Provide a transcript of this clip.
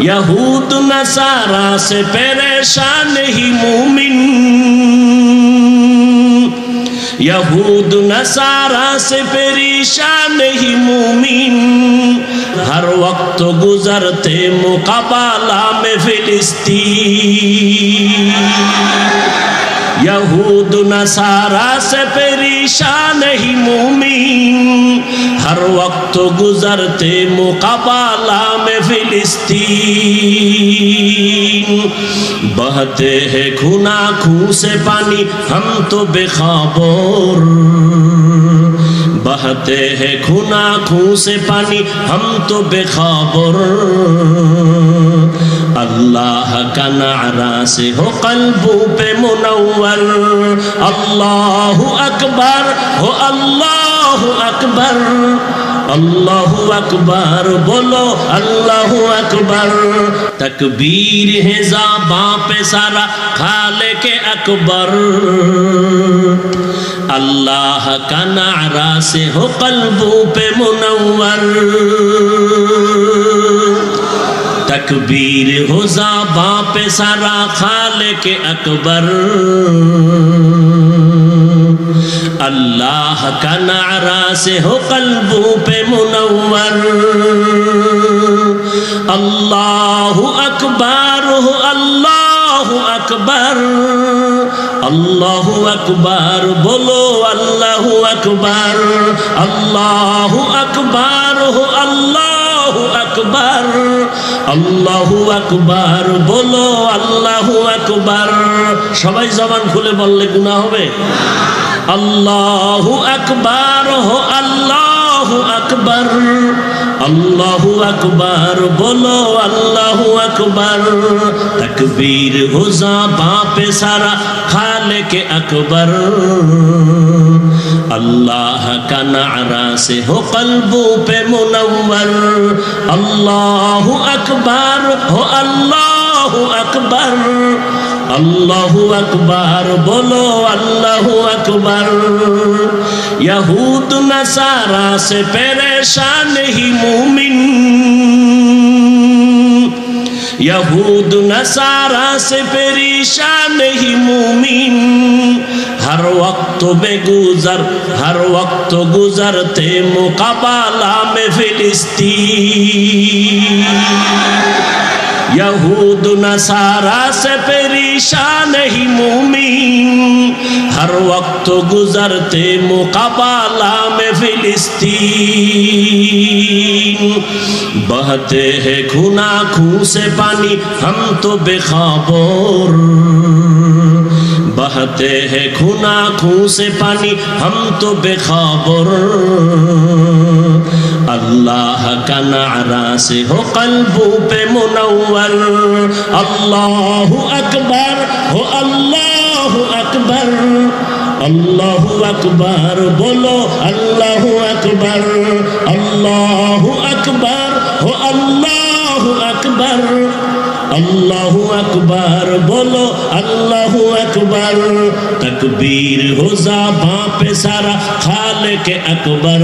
यहूद नसारा से परेशान ही मुमिन यहूद नसारा से परेशान ही मुमिन हर वक्त गुजरते मुकाबला में फिलिस्तीन यहूद नसारा से परेशान ही मुमिन हर वक्त गुजरते मुकाबला में फिलिस्तीन बहते हैं खूना खून से पानी हम तो बेखबर बहते हैं खूना खून से पानी हम तो बेखबर اللہ کا نعرہ سے ہو قلبوں پہ منور اللہ اکبر ہو اللہ اکبر اللہ اکبر بولو اللہ اکبر تکبیر ہے زباں پہ سارا خالے کے اکبر اللہ کا نعرہ سے ہو قلبوں پہ منور তকবীর হোজা বাপে সারা খালেকে আকবর اللہ کا نعرہ سے ہو قلبوں پہ منور اللہ اکبر ہو اللہ اکبر اللہ اکبر بولو اللہ اکبر اللہ اکبر ہو اللہ আকবর। আল্লাহু আকবার, বলো আল্লাহু আকবার। সবাই জবান খুলে বললে গুনা হবে? আল্লাহু আকবর হো আল্লাহু আকবার। আল্লাহু আকবার বলো আল্লাহু আকবার তকবীর হোজা বাপে সারা খালেকে আকবার اللہ کا نعرہ سے ہو قلبوں پہ منور اللہ اکبر ہو اللہ अल्लाह अकबर अल्लाह अकबर बोलो अल्लाह अकबर यहूद नसारा से परेशान ही मुमिन यहूद नसारा से परेशान ही मुमिन हर वक्त में गुजर हर वक्त गुजरते मुकाबला में फिलिस्तीन یہود نصارا سے پریشان ہی مومین ہر وقت گزرتے مقابلہ میں فلسطین بہتے ہیں کھنا خون سے پانی ہم تو بے خبر بہتے ہیں کھنا خون سے پانی ہم تو بے خبر اللہ کا نعرہ سے ہو قلبو پہ منور اللہ اکبر ہو اللہ اکبر اللہ اکبر بولو اللہ اکبر اللہ اکبر ہو اللہ اکبر اللہ اکبر بولو اللہ اکبر تکبیر ہو زباں پہ سارا خالق اکبر